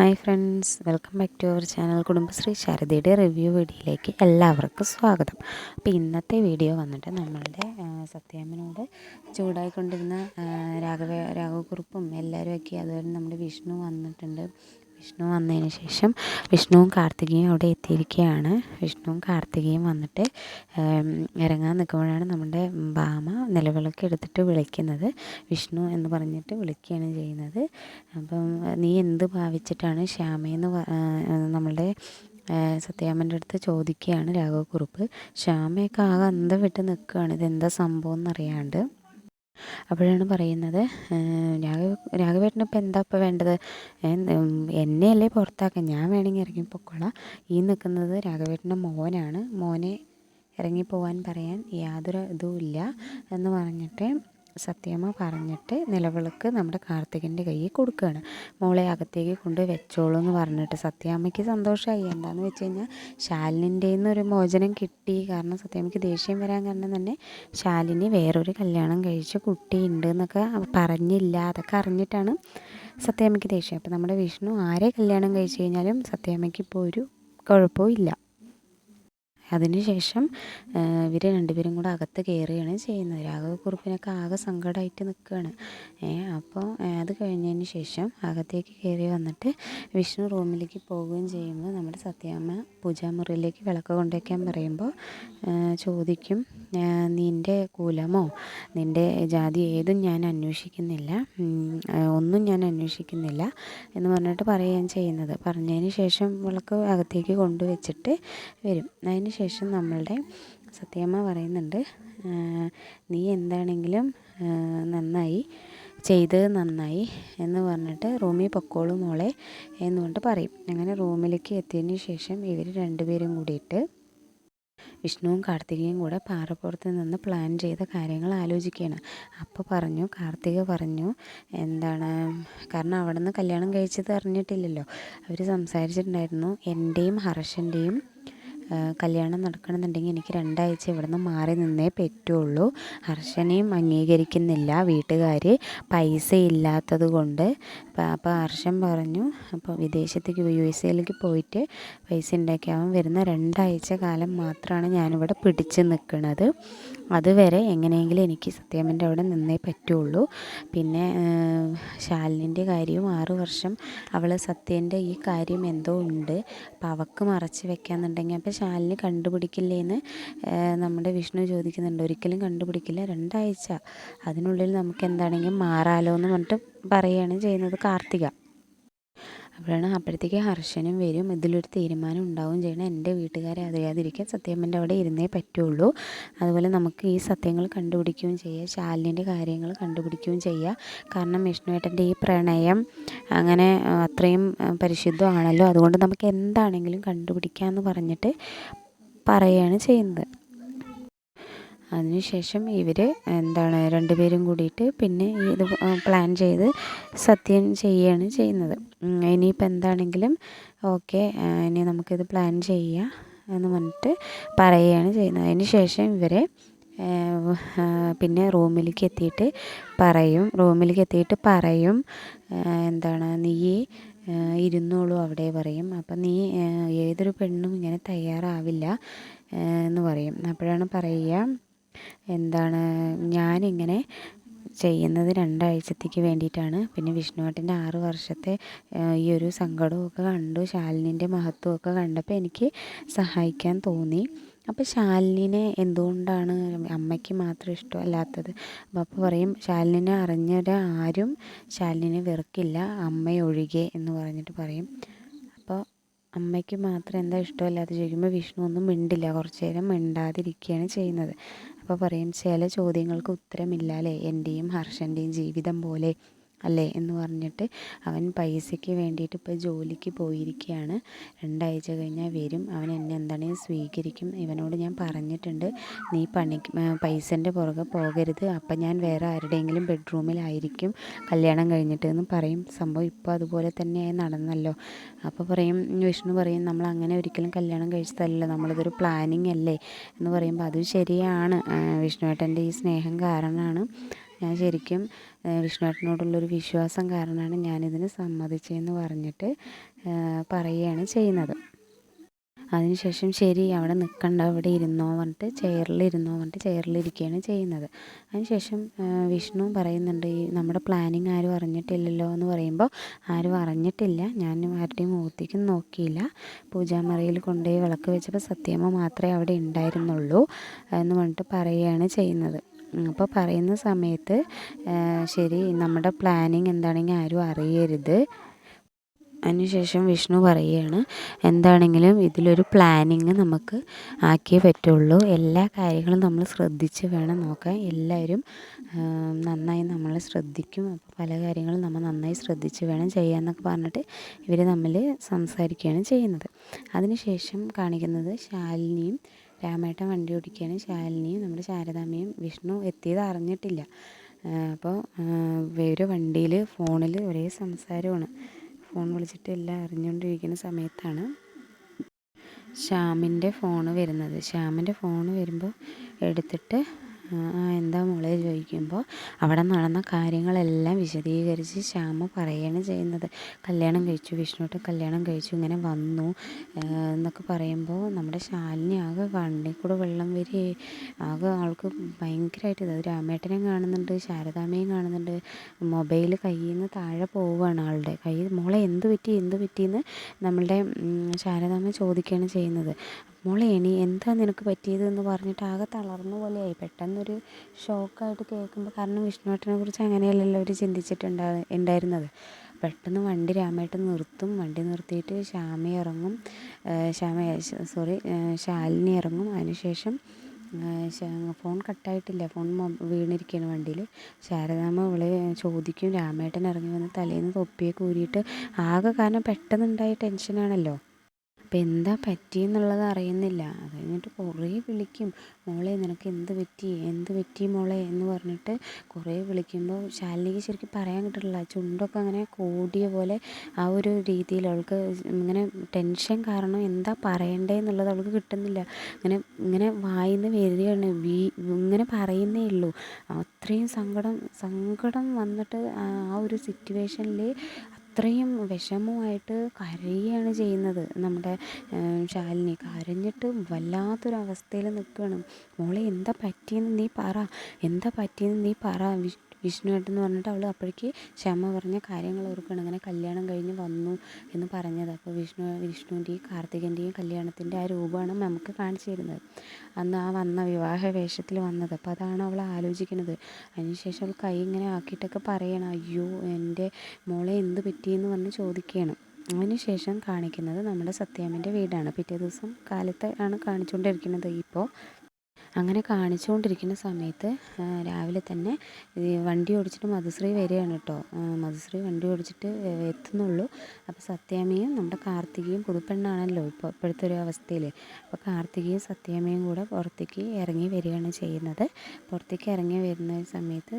Hi friends welcome back to our channel Kudumbashree ശാരദയുടെ review വീഡിയോയിലേക്ക് എല്ലാവർക്കും സ്വാഗതം. അപ്പോൾ ഇന്നത്തെ വീഡിയോ വന്നിട്ട് നമ്മളുടെ സത്യാമ്മനോട് ചൂടായിക്കൊണ്ടിരുന്ന രാഘവ രാഘവക്കുറുപ്പും എല്ലാവരും ഒക്കെ അതുപോലെ നമ്മുടെ വിഷ്ണു വന്നിട്ടുണ്ട്. വിഷ്ണു വന്നതിന് ശേഷം വിഷ്ണുവും കാർത്തികയും അവിടെ എത്തിയിരിക്കുകയാണ്. വിഷ്ണുവും കാർത്തികയും വന്നിട്ട് ഇറങ്ങാൻ നിൽക്കുമ്പോഴാണ് നമ്മുടെ ഭാമ നിലവിളക്ക് എടുത്തിട്ട് വിളിക്കുന്നത്. വിഷ്ണു എന്ന് പറഞ്ഞിട്ട് വിളിക്കുകയാണ് ചെയ്യുന്നത്. അപ്പം നീ എന്ത് ഭാവിച്ചിട്ടാണ് ശ്യാമയെന്ന് നമ്മളുടെ സത്യാമ്മന്റെ അടുത്ത് ചോദിക്കുകയാണ് രാഘവക്കുറുപ്പ് ശ്യാമയൊക്കെ ആകെ അന്തം വിട്ട് നിൽക്കുകയാണ്. ഇതെന്താ സംഭവം എന്നറിയാണ്ട്. അപ്പോഴാണ് പറയുന്നത് രാഘവ രാഘവേട്ടന് ഇപ്പം എന്താ ഇപ്പോൾ വേണ്ടത്? എന്നെയല്ലേ പുറത്താക്കാൻ? ഞാൻ വേണമെങ്കിൽ ഇറങ്ങി പൊക്കോളാം. ഈ നിൽക്കുന്നത് രാഘവേട്ടന്റെ മോനാണ്. മോനെ ഇറങ്ങി പോവാൻ പറയാൻ യാതൊരു ഇതും ഇല്ല എന്ന് പറഞ്ഞിട്ട് സത്യമ്മ പറഞ്ഞിട്ട് നിലവിളക്ക് നമ്മുടെ കാർത്തികന്റെ കയ്യിൽ കൊടുക്കുകയാണ്. മോളെ അകത്തേക്ക് കൊണ്ട് വെച്ചോളൂ എന്ന് പറഞ്ഞിട്ട് സത്യാമ്മയ്ക്ക് സന്തോഷമായി. എന്താണെന്ന് വെച്ച് കഴിഞ്ഞാൽ ശാലിനിന്റെ ഒരു മോചനം കിട്ടി. കാരണം സത്യാമ്മയ്ക്ക് ദേഷ്യം വരാൻ കാരണം തന്നെ ശാലിനി വേറൊരു കല്യാണം കഴിച്ച കുട്ടിയുണ്ട് എന്നൊക്കെ പറഞ്ഞില്ല. അതൊക്കെ അറിഞ്ഞിട്ടാണ് സത്യാമ്മയ്ക്ക് ദേഷ്യം. അപ്പോൾ നമ്മുടെ വിഷ്ണു ആരെ കല്യാണം കഴിച്ച് കഴിഞ്ഞാലും സത്യാമ്മയ്ക്ക് ഇപ്പോൾ ഒരു കുഴപ്പവും ഇല്ല. അതിനുശേഷം ഇവർ രണ്ടുപേരും കൂടെ അകത്ത് കയറുകയാണ് ചെയ്യുന്നത്. രാഘവക്കുറുപ്പിനൊക്കെ ആകെ സങ്കടമായിട്ട് നിൽക്കുകയാണ്. അപ്പോൾ അത് കഴിഞ്ഞതിന് ശേഷം അകത്തേക്ക് കയറി വന്നിട്ട് വിഷ്ണു റൂമിലേക്ക് പോവുകയും ചെയ്യുമ്പോൾ നമ്മുടെ സത്യാമ്മ പൂജാമുറിയിലേക്ക് വിളക്ക് കൊണ്ടുവയ്ക്കാൻ പറയുമ്പോൾ ചോദിക്കും നിന്റെ കുലമോ? നിന്റെ ജാതി ഏതും ഞാൻ അന്വേഷിക്കുന്നില്ല. ഒന്നും ഞാൻ അന്വേഷിക്കുന്നില്ല. എന്ന് പറഞ്ഞിട്ട് പറയുകയാണ് ചെയ്യുന്നത്. പറഞ്ഞതിന് ശേഷം വിളക്ക് അകത്തേക്ക് കൊണ്ടുവച്ചിട്ട് വരും. അതിന് ശേഷം നമ്മളുടെ സത്യമ്മ പറയുന്നുണ്ട് നീ എന്താണെങ്കിലും നന്നായി ചെയ്തത് നന്നായി എന്ന് പറഞ്ഞിട്ട് റൂമിൽ പൊക്കോളൂ മോളെ എന്ന് പറഞ്ഞിട്ട് പറയും. അങ്ങനെ റൂമിലേക്ക് എത്തിയതിന് ശേഷം ഇവർ രണ്ടുപേരും കൂടിയിട്ട് വിഷ്ണുവും കാർത്തികയും കൂടെ പാറപ്പുറത്ത് നിന്ന് പ്ലാൻ ചെയ്ത കാര്യങ്ങൾ ആലോചിക്കുകയാണ്. അപ്പോൾ പറഞ്ഞു കാർത്തിക പറഞ്ഞു എന്താണ് കാരണം അവിടെ നിന്ന് കല്യാണം കഴിച്ചത് അറിഞ്ഞിട്ടില്ലല്ലോ? അവർ സംസാരിച്ചിട്ടുണ്ടായിരുന്നു എന്റെയും ഹർഷന്റെയും കല്യാണം നടക്കണമെന്നുണ്ടെങ്കിൽ എനിക്ക് രണ്ടാഴ്ച ഇവിടെ നിന്ന് മാറി നിന്നേ പറ്റുള്ളൂ. ഹർഷനെയും അംഗീകരിക്കുന്നില്ല. വീട്ടുകാർ പൈസ ഇല്ലാത്തത് കൊണ്ട് അപ്പോൾ ഹർഷൻ പറഞ്ഞു അപ്പോൾ വിദേശത്തേക്ക് യു എസ് എയിലേക്ക് പോയിട്ട് പൈസ ഉണ്ടാക്കി. അവൻ വരുന്ന രണ്ടാഴ്ച കാലം മാത്രമാണ് ഞാനിവിടെ പിടിച്ച് നിൽക്കുന്നത് അതുവരെ എങ്ങനെയെങ്കിലും എനിക്ക് സത്യാമ്മന്റെ അവിടെ നിന്നേ പറ്റുള്ളൂ. പിന്നെ ശാലിനിന്റെ കാര്യവും ആറു വർഷം അവൾ സത്യന്റെ ഈ കാര്യം എന്തോ ഉണ്ട്. അപ്പോൾ അവൾക്ക് മറച്ച് വെക്കാന്നുണ്ടെങ്കിൽ അപ്പോൾ ശാലിനി കണ്ടുപിടിക്കില്ലേന്ന് നമ്മുടെ വിഷ്ണു ചോദിക്കുന്നുണ്ട്. ഒരിക്കലും കണ്ടുപിടിക്കില്ല. രണ്ടാഴ്ച. അതിനുള്ളിൽ നമുക്ക് എന്താണെങ്കിലും മാറാലോ എന്ന് പറഞ്ഞിട്ട് പറയുകയാണ് ചെയ്യുന്നത് കാർത്തിക. അപ്പോഴാണ് അപ്പോഴത്തേക്ക് ഹർഷനും വരും. ഇതിലൊരു തീരുമാനം ഉണ്ടാവും ചെയ്യണം. എന്റെ വീട്ടുകാരെ അറിയാതിരിക്കാൻ സത്യമ്മന്റെ അവിടെ ഇരുന്നേ പറ്റുള്ളൂ. അതുപോലെ നമുക്ക് ഈ സത്യങ്ങൾ കണ്ടുപിടിക്കുകയും ചെയ്യുക ശാലിന്റെ കാര്യങ്ങൾ കണ്ടുപിടിക്കുകയും ചെയ്യുക കാരണം വിഷ്ണുവേട്ടന്റെ ഈ പ്രണയം അങ്ങനെ അത്രയും പരിശുദ്ധമാണല്ലോ. അതുകൊണ്ട് നമുക്ക് എന്താണെങ്കിലും കണ്ടുപിടിക്കാമെന്ന് പറഞ്ഞിട്ട് പറയുകയാണ് ചെയ്യുന്നത്. അതിനുശേഷം ഇവർ എന്താണ് രണ്ടുപേരും കൂടിയിട്ട് പിന്നെ ഇത് പ്ലാൻ ചെയ്ത് സത്യം ചെയ്യുകയാണ് ചെയ്യുന്നത്. ഇനിയിപ്പോൾ എന്താണെങ്കിലും ഓക്കെ ഇനി നമുക്കിത് പ്ലാൻ ചെയ്യാം എന്ന് പറഞ്ഞിട്ട് പറയുകയാണ് ചെയ്യുന്നത്. അതിന് ശേഷം ഇവരെ പിന്നെ റൂമിലേക്ക് എത്തിയിട്ട് പറയും. റൂമിലേക്ക് എത്തിയിട്ട് പറയും എന്താണ് നീ ഇരുന്നോളൂ അവിടെ പറയും. അപ്പം നീ ഏതൊരു പെണ്ണും ഇങ്ങനെ തയ്യാറാവില്ല എന്ന് പറയും. അപ്പോഴാണ് പറയുക എന്താണ് ഞാനിങ്ങനെ ചെയ്യുന്നത് രണ്ടാഴ്ചത്തേക്ക് വേണ്ടിയിട്ടാണ്. പിന്നെ വിഷ്ണുവേട്ടന്റെ ആറ് വർഷത്തെ ഈ ഒരു സങ്കടമൊക്കെ കണ്ടു. ശാലിനിന്റെ മഹത്വമൊക്കെ കണ്ടപ്പോൾ എനിക്ക് സഹായിക്കാൻ തോന്നി. അപ്പോൾ ശാലിനിനെ എന്തുകൊണ്ടാണ് അമ്മയ്ക്ക് മാത്രം ഇഷ്ടമല്ലാത്തത്? അപ്പോൾ അപ്പോൾ പറയും ശാലിനിനെ ആരും ശാലിനിനെ വെറുക്കില്ല. അമ്മയൊഴികെ എന്ന് പറഞ്ഞിട്ട് പറയും. അപ്പോൾ അമ്മയ്ക്ക് മാത്രം എന്താ ഇഷ്ടമല്ലാതെ ചോദിക്കുമ്പോൾ വിഷ്ണു ഒന്നും മിണ്ടില്ല. കുറച്ച് നേരം മിണ്ടാതിരിക്കുകയാണ് ചെയ്യുന്നത്. അപ്പോൾ പറയും ചില ചോദ്യങ്ങൾക്ക് ഉത്തരമില്ല അല്ലേ എന്റെയും ഹർഷന്റെയും ജീവിതം പോലെ അല്ലേ എന്ന് പറഞ്ഞിട്ട് അവൻ പൈസയ്ക്ക് വേണ്ടിയിട്ട് ഇപ്പോൾ ജോലിക്ക് പോയിരിക്കുകയാണ് രണ്ടാഴ്ച കഴിഞ്ഞാൽ വരും. അവൻ എന്നെ എന്താണെങ്കിലും സ്വീകരിക്കും? ഇവനോട് ഞാൻ പറഞ്ഞിട്ടുണ്ട്. നീ പണിക്ക് പൈസന്റെ പുറകെ പോകരുത്. അപ്പം ഞാൻ വേറെ ആരുടെയെങ്കിലും ബെഡ്റൂമിലായിരിക്കും കല്യാണം കഴിഞ്ഞിട്ട് എന്ന് പറയും. സംഭവം ഇപ്പോൾ അതുപോലെ തന്നെ നടന്നല്ലോ. അപ്പോൾ പറയും വിഷ്ണു പറയും നമ്മൾ അങ്ങനെ ഒരിക്കലും കല്യാണം കഴിച്ചതല്ല നമ്മളിതൊരു പ്ലാനിങ് അല്ലേ? എന്ന് പറയുമ്പോൾ അതും ശരിയാണ്. വിഷ്ണുവേട്ടന്റെ ഈ സ്നേഹം കാരണമാണ്. ഞാൻ ശരിക്കും വിഷ്ണുവേട്ടനോടുള്ളൊരു വിശ്വാസം കാരണമാണ് ഞാനിതിന് സമ്മതിച്ചതെന്ന് പറഞ്ഞിട്ട് പറയുകയാണ് ചെയ്യുന്നത്. അതിനുശേഷം ശരി അവിടെ നിൽക്കണ്ട അവിടെ ഇരുന്നോ പറഞ്ഞിട്ട് ചെയറിൽ ഇരുന്നോ പറഞ്ഞിട്ട് ചെയറിലിരിക്കുകയാണ് ചെയ്യുന്നത്. അതിനുശേഷം വിഷ്ണു പറയുന്നുണ്ട് ഈ നമ്മുടെ പ്ലാനിങ് ആരും അറിഞ്ഞിട്ടില്ലല്ലോ എന്ന് പറയുമ്പോൾ ആരും അറിഞ്ഞിട്ടില്ല. ഞാൻ ആരുടെയും മുഖത്തേക്കും നോക്കിയില്ല. പൂജാമറയിൽ കൊണ്ടുപോയി വിളക്ക് വെച്ചപ്പോൾ സത്യമ്മ മാത്രമേ അവിടെ ഉണ്ടായിരുന്നുള്ളൂ എന്ന് പറഞ്ഞിട്ട് പറയുകയാണ് ചെയ്യുന്നത്. അപ്പോൾ പറയുന്ന സമയത്ത് ശരി നമ്മുടെ പ്ലാനിങ് എന്താണെങ്കിൽ ആരും അറിയരുത്. അതിനുശേഷം വിഷ്ണു പറയുകയാണ് എന്താണെങ്കിലും ഇതിലൊരു പ്ലാനിങ് നമുക്ക് ആക്കിയേ പറ്റുള്ളൂ. എല്ലാ കാര്യങ്ങളും നമ്മൾ ശ്രദ്ധിച്ച് വേണം നോക്കാൻ. എല്ലാവരും നന്നായി നമ്മൾ ശ്രദ്ധിക്കും. അപ്പോൾ പല കാര്യങ്ങളും നമ്മൾ നന്നായി ശ്രദ്ധിച്ച് വേണം ചെയ്യാമെന്നൊക്കെ പറഞ്ഞിട്ട് ഇവർ തമ്മിൽ സംസാരിക്കുകയാണ് ചെയ്യുന്നത്. അതിനുശേഷം കാണിക്കുന്നത് ശാലിനിയും രാമേട്ടൻ വണ്ടി ഓടിക്കുകയാണ്. ശാലിനിയും നമ്മുടെ ശാരദാമ്മയും വിഷ്ണു എത്തിയത് അറിഞ്ഞിട്ടില്ല. അപ്പോൾ ഇവർ വണ്ടിയിൽ ഫോണിൽ ഒരേ സംസാരമാണ്. ഫോൺ വിളിച്ചിട്ട് എല്ലാം അറിഞ്ഞുകൊണ്ടിരിക്കുന്ന സമയത്താണ് ശ്യാമിന്റെ ഫോണ് വരുന്നത്. ശ്യാമിന്റെ ഫോണ് വരുമ്പോൾ എടുത്തിട്ട് ആ എന്താ മോളെ ചോദിക്കുമ്പോൾ അവിടെ നടന്ന കാര്യങ്ങളെല്ലാം വിശദീകരിച്ച് ശ്യാമ പറയുകയാണ് ചെയ്യുന്നത്. കല്യാണം കഴിച്ചു വിഷ്ണുട്ട് കല്യാണം കഴിച്ചു ഇങ്ങനെ വന്നു. എന്നൊക്കെ പറയുമ്പോൾ നമ്മുടെ ശാലിനി ആകെ കണ്ണിൽ കൂടെ വെള്ളം വരെ ആകെ ആൾക്ക് ഭയങ്കരമായിട്ട് ഇത്. രാമേട്ടനെയും കാണുന്നുണ്ട് ശാരദാമ്മയും കാണുന്നുണ്ട്. മൊബൈൽ കയ്യിൽ നിന്ന് താഴെ പോവുകയാണ് ആളുടെ കൈ മോളെ എന്ത് പറ്റി എന്ത് പറ്റിയെന്ന് നമ്മളുടെ ശാരദാമ്മ ചോദിക്കുകയാണ് ചെയ്യുന്നത്. മോളെ എന്താ നിനക്ക് പറ്റിയത് എന്ന് പറഞ്ഞിട്ട് ആകെ തളർന്ന പോലെയായി. പെട്ടെന്നൊരു ഷോക്കായിട്ട് കേൾക്കുമ്പോൾ കാരണം വിഷ്ണുവേട്ടനെ കുറിച്ച് അങ്ങനെയല്ലല്ലോ അവർ ചിന്തിച്ചിട്ടുണ്ടാ ഉണ്ടായിരുന്നത്. പെട്ടെന്ന് വണ്ടി രാമേട്ടൻ നിർത്തും. വണ്ടി നിർത്തിയിട്ട് ശ്യാമ ഇറങ്ങും. ശ്യാമ സോറി ശാലിനി ഇറങ്ങും. അതിനുശേഷം ഫോൺ കട്ടായിട്ടില്ല. ഫോൺ വീണിരിക്കുകയാണ് വണ്ടിയിൽ ശാരദാമ്മ അവളെ ചോദിക്കും. രാമേട്ടൻ ഇറങ്ങി വന്ന് തലേന്ന് തൊപ്പിയൊക്കെ ഊരിയിട്ട് ആകെ കാരണം പെട്ടെന്നുണ്ടായ ടെൻഷനാണല്ലോ. അപ്പം എന്താ പറ്റിയെന്നുള്ളത് അറിയുന്നില്ല. അത് കഴിഞ്ഞിട്ട് കുറേ വിളിക്കും. മോളെ നിനക്ക് എന്ത് പറ്റി? എന്ത് പറ്റി മോളെ? എന്ന് പറഞ്ഞിട്ട് കുറേ വിളിക്കുമ്പോൾ ശാലിനിക്ക് ശരിക്കും പറയാൻ കിട്ടില്ല ചുണ്ടൊക്കെ അങ്ങനെ കൂടിയ പോലെ ആ ഒരു രീതിയിൽ അവൾക്ക് ഇങ്ങനെ ടെൻഷൻ കാരണം എന്താ പറയണ്ടേ എന്നുള്ളത് അവൾക്ക് കിട്ടുന്നില്ല. ഇങ്ങനെ ഇങ്ങനെ വായിന്ന് വരികയാണ്. വീ ഇങ്ങനെ പറയുന്നേ ഉള്ളൂ. അത്രയും സങ്കടം സങ്കടം വന്നിട്ട് ആ ഒരു സിറ്റുവേഷനിൽ അത്രയും വിഷമമായിട്ട് കരയുകയാണ് ചെയ്യുന്നത്. നമ്മുടെ ശാലിനി കരഞ്ഞിട്ട് വല്ലാത്തൊരവസ്ഥയിൽ നിൽക്കുകയാണ്. മോളെ എന്താ പറ്റിയെന്ന് നീ പറ. എന്താ പറ്റിയെന്ന് നീ പറ. വിഷ്ണുവേട്ടൻ പറഞ്ഞിട്ട് അവൾ അപ്പോഴേക്ക് ക്ഷമ പറഞ്ഞ കാര്യങ്ങൾ ഓർക്കുകയാണ്. ഇങ്ങനെ കല്യാണം കഴിഞ്ഞ് വന്നു എന്ന് പറഞ്ഞത്. അപ്പോൾ വിഷ്ണു വിഷ്ണുവിന്റെയും കാർത്തികന്റെയും കല്യാണത്തിന്റെ ആ രൂപമാണ് നമുക്ക് കാണിച്ചു തരുന്നത്. അന്ന് ആ വന്ന വിവാഹ വേഷത്തിൽ വന്നത്. അപ്പോൾ അതാണ് അവൾ ആലോചിക്കുന്നത്. അതിനുശേഷം അവൾ കൈ ഇങ്ങനെ ആക്കിയിട്ടൊക്കെ പറയണം. അയ്യോ എന്റെ മോളെ എന്ത് പറ്റിയെന്ന് പറഞ്ഞ് ചോദിക്കുകയാണ്. അതിനുശേഷം കാണിക്കുന്നത് നമ്മുടെ സത്യാമ്മന്റെ വീടാണ്. പിറ്റേ ദിവസം കാലത്ത് ആണ് കാണിച്ചുകൊണ്ടിരിക്കുന്നത്. ഇപ്പോൾ അങ്ങനെ കാണിച്ചുകൊണ്ടിരിക്കുന്ന സമയത്ത് രാവിലെ തന്നെ വണ്ടി ഓടിച്ചിട്ട് മധുശ്രീ വരികയാണ് കേട്ടോ. മധുശ്രീ വണ്ടി ഓടിച്ചിട്ട് എത്തുന്നുള്ളൂ. അപ്പോൾ സത്യാമ്മയും നമ്മുടെ കാർത്തികയും പുതുപ്പെണ്ണാണല്ലോ ഇപ്പോൾ ഇപ്പോഴത്തെ ഒരു അവസ്ഥയിൽ അപ്പോൾ കാർത്തികയും സത്യാമ്മയും കൂടെ പുറത്തേക്ക് ഇറങ്ങി വരികയാണ് ചെയ്യുന്നത്. പുറത്തേക്ക് ഇറങ്ങി വരുന്ന സമയത്ത്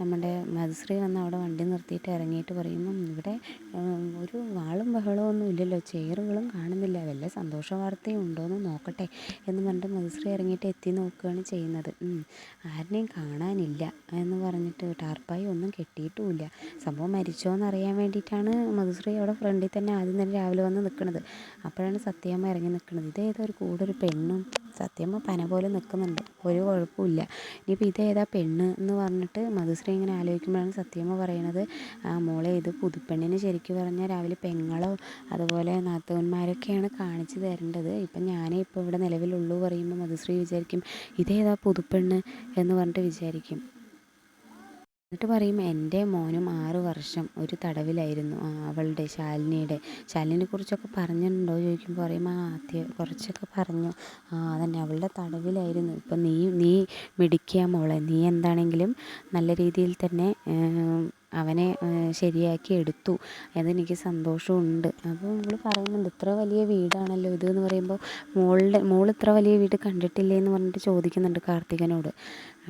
നമ്മുടെ മധുശ്രീ വന്ന് അവിടെ വണ്ടി നിർത്തിയിട്ട് ഇറങ്ങിയിട്ട് പറയുമ്പം ഇവിടെ ഒരു വാളും ബഹളവും ഒന്നും ഇല്ലല്ലോ ചെയറുകളും കാണുന്നില്ല വല്ല സന്തോഷ വാർത്തയും ഉണ്ടോയെന്ന് നോക്കട്ടെ എന്ന് പറഞ്ഞിട്ട് മധുശ്രീ ഇറങ്ങിയിട്ട് എത്തി നോക്കുകയാണ് ചെയ്യുന്നത്. ആരെയും കാണാനില്ല എന്ന് പറഞ്ഞിട്ട് ടാർപ്പായി ഒന്നും കെട്ടിയിട്ടുമില്ല. സംഭവം മരിച്ചോ എന്നറിയാൻ വേണ്ടിയിട്ടാണ് മധുശ്രീ അവിടെ ഫ്രണ്ടിൽ തന്നെ ആദ്യം തന്നെ രാവിലെ വന്ന് നിൽക്കുന്നത്. അപ്പോഴാണ് സത്യമ്മ ഇറങ്ങി നിൽക്കുന്നത്. ഇതേതൊരു ഒരു കൂടെ ഒരു പെണ്ണും സത്യമ്മ പന പോലെ നിൽക്കുന്നുണ്ട് ഒരു കുഴപ്പമില്ല ഇനിയിപ്പോൾ ഇതേതാ പെണ്ണ് എന്ന് പറഞ്ഞിട്ട് മധുശ്രീ ഇങ്ങനെ ആലോചിക്കുമ്പോഴാണ് സത്യമ്മ പറയണത്. ആ മോളെ ഇത് പുതുപ്പെണ്ണിന് ശരിക്കും പറഞ്ഞാൽ രാവിലെ പെങ്ങളോ അതുപോലെ നാത്തവന്മാരൊക്കെയാണ് കാണിച്ചു തരേണ്ടത്. ഇപ്പം ഞാനേ ഇപ്പോൾ ഇവിടെ നിലവിലുള്ളൂ പറയുമ്പോൾ മധുശ്രീ വിചാരിക്കും ഇതേതാ പുതുപ്പെണ്ണ്? എന്ന് പറഞ്ഞിട്ട് വിചാരിക്കും. എന്നിട്ട് പറയും എന്റെ മോനും ആറ് വർഷം ഒരു തടവിലായിരുന്നു അവളുടെ ശാലിനിയുടെ. ശാലിനിയെ കുറിച്ചൊക്കെ പറഞ്ഞിട്ടുണ്ടോ? ചോദിക്കുമ്പോൾ പറയും ആ ആദ്യം കുറച്ചൊക്കെ പറഞ്ഞു. ആ അതന്നെ അവളുടെ തടവിലായിരുന്നു. ഇപ്പം നീ നീ മിടിക്കുക മോളെ. നീ എന്താണെങ്കിലും നല്ല രീതിയിൽ തന്നെ അവനെ ശരിയാക്കി എടുത്തു. അതെനിക്ക് സന്തോഷമുണ്ട്. അപ്പോൾ നമ്മൾ പറയുന്നുണ്ട് ഇത്ര വലിയ വീടാണല്ലോ ഇത് എന്ന് പറയുമ്പോൾ മോളുടെ മോൾ ഇത്ര വലിയ വീട് കണ്ടിട്ടില്ലേ എന്ന് പറഞ്ഞിട്ട് ചോദിക്കുന്നുണ്ട് കാർത്തികനോട്.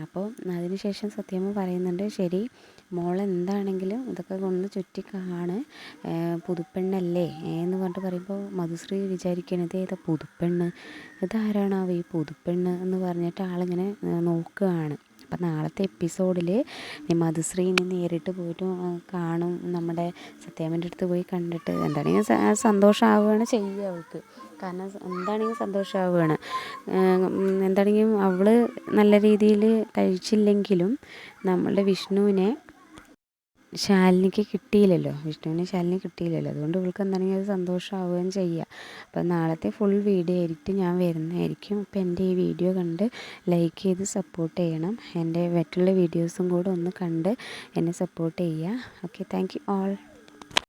അപ്പോൾ അതിനുശേഷം സത്യമ്മ പറയുന്നുണ്ട് ശരി മോൾ എന്താണെങ്കിലും ഇതൊക്കെ ഒന്ന് ചുറ്റി കാണ് പുതുപ്പെണ്ണല്ലേ? എന്ന് പറഞ്ഞിട്ട് പറയുമ്പോൾ മധുശ്രീ വിചാരിക്കണത് ഏതാ പുതുപ്പെണ്ണ്. ഇതാരാണാവോ ഈ പുതുപ്പെണ്ണ്? എന്ന് പറഞ്ഞിട്ട് ആളിങ്ങനെ നോക്കുകയാണ്. അപ്പം നാളത്തെ എപ്പിസോഡിൽ മധുശ്രീനെ നേരിട്ട് പോയിട്ട് കാണും. നമ്മുടെ സത്യാമ്മന്റെ അടുത്ത് പോയി കണ്ടിട്ട് എന്താണെങ്കിലും സന്തോഷമാവുകയാണ് ചെയ്യുക അവൾക്ക്. കാരണം എന്താണെങ്കിലും സന്തോഷമാവുകയാണ് എന്താണെങ്കിലും അവൾ നല്ല രീതിയിൽ കഴിച്ചില്ലെങ്കിലും നമ്മളുടെ വിഷ്ണുവിനെ ശാലിനിക്ക് കിട്ടിയില്ലല്ലോ. വിഷ്ണുവിന് ശാലിനി കിട്ടിയില്ലല്ലോ. അതുകൊണ്ട് ഇവൾക്ക് എന്താണെങ്കിൽ അത് സന്തോഷമാവുകയും ചെയ്യുക അപ്പം നാളത്തെ ഫുൾ വീഡിയോ ആയിട്ട് ഞാൻ വരുന്നതായിരിക്കും. അപ്പം എന്റെ ഈ വീഡിയോ കണ്ട് ലൈക്ക് ചെയ്ത് സപ്പോർട്ട് ചെയ്യണം. എന്റെ മറ്റുള്ള വീഡിയോസും കൂടെ ഒന്ന് കണ്ട് എന്നെ സപ്പോർട്ട് ചെയ്യുക. Okay thank you all